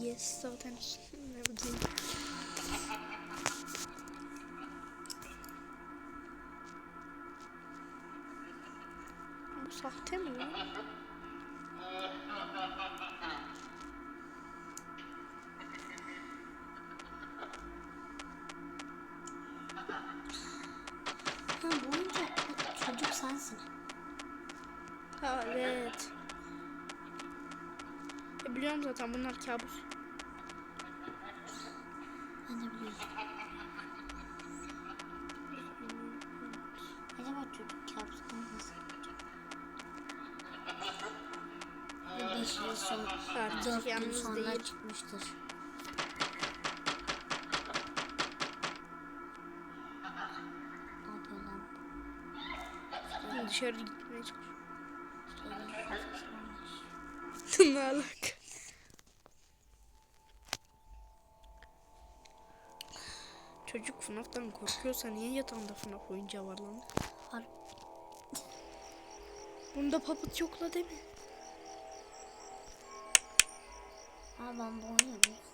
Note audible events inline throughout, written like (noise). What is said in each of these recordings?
Yes, zaten buradayım. Bu sahte mi? Biliyorum zaten bunlar kabus. Ben de biliyorum. Acaba çocuk kabustan nasıl? Ve beş yıl sonra, Artık dört gün yalnız sonra değil. çıkmıştır. Dışarı gitmeye çalışıyor. Şöyle kafası (laughs) varmış. ne alaka? Çocuk FNAF'tan korkuyorsa niye yatağında FNAF oyuncağı var lan? Var. Bunda papıt yok la değil mi? Aa ben bu oynuyorum.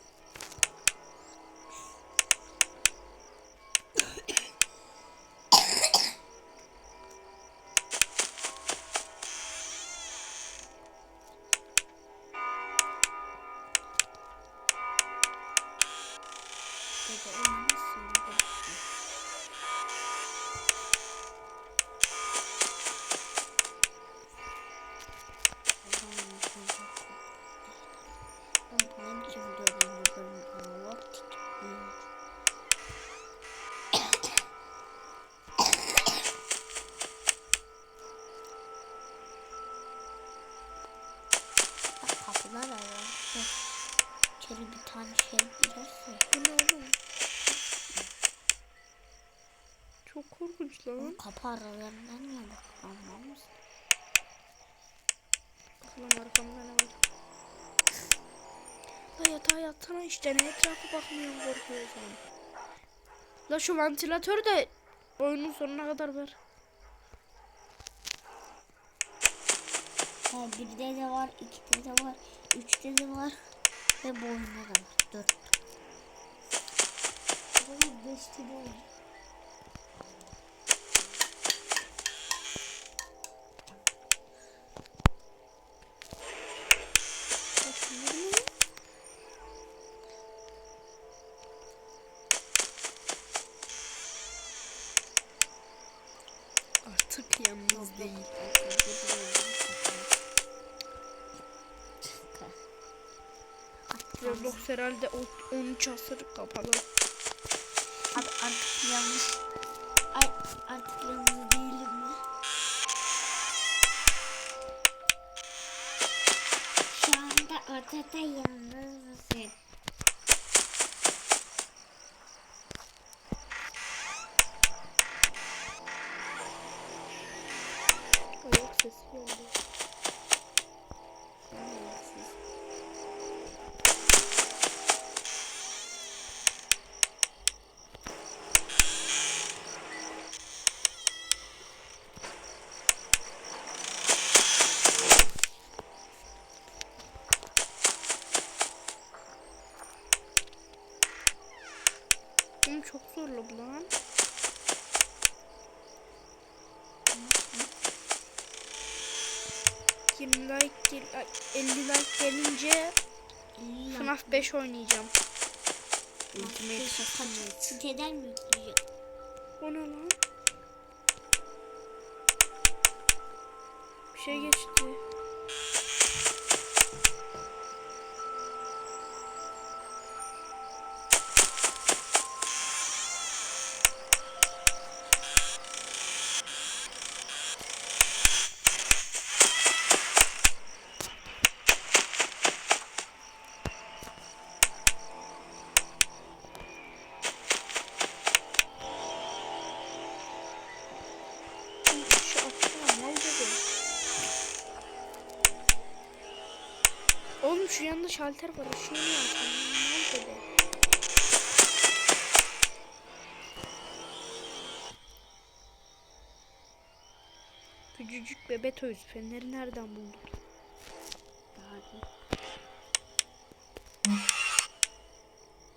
Korkunç lan. Kapı aralarından niye bak anlar mısın? Bakalım arkamda ne var? La yatağa yatsana işte ne etrafa bakmıyorum korkuyorsan. La şu ventilatör de oyunun sonuna kadar ver. Ha, birde de var, ikide de var, üçte de var ve bu oyunda da var. Dört. Beşte de var. Yalnız değil. Roblox herhalde o 13 asır kapalı. Abi artık yanlış. Ay, artık yalnız değilim mi? Şu anda odada yalnız mısın? Çok zorlu bu lan. Yirmi like, gel- ay, 50 like gelince FNAF 5 oynayacağım. Ultimate Siteden mi yükleyecek? O ne lan? Bir şey geçti. Şu yanında şalter var. Işığı niye açmıyorsun? Mal dedi. Küçücük bebe toyuz. Feneri nereden buldun? Daha değil.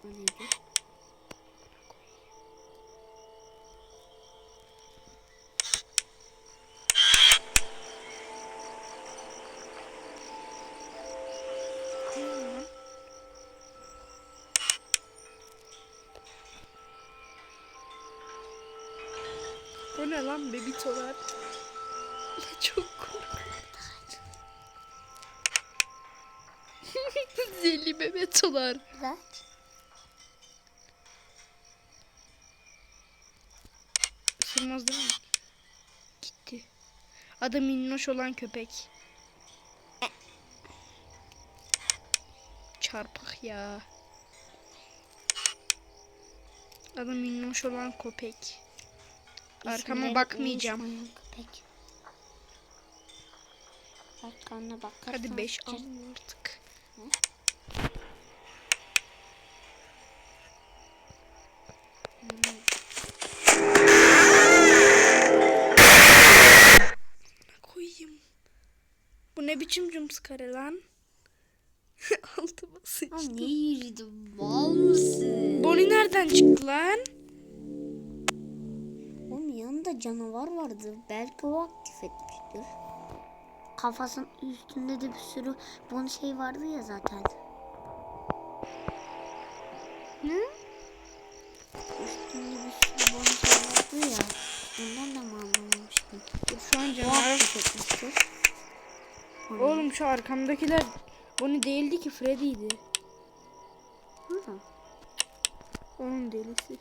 O neydi? Ne lan bebitolar? (laughs) Çok korkunç. (laughs) Zeli bebetolar. Güzel. Isırmaz değil mi? Gitti. Adı minnoş olan köpek. Çarpık ya. Adı minnoş olan köpek. Arkama bakmayacağım. Köpek. Arkana bakarsan. Hadi 5 sıçar. al artık. koyayım. Bu ne biçim jumpscare (laughs) lan? Sıçtım. Lan niye yürüdün? Mal mısın? Bonnie nereden çıktı lan? Canavar vardı. Belki o aktif etmiştir. Kafasının üstünde de bir sürü bunun şey vardı ya zaten. Ne? Üstünde bir sürü bunun şey vardı ya. Ondan da mı anlamamıştım? Şu an canavar. aktif etmiştir. Onu- Oğlum şu arkamdakiler Bonnie değildi ki Freddy'ydi. Hı. Onun delisi.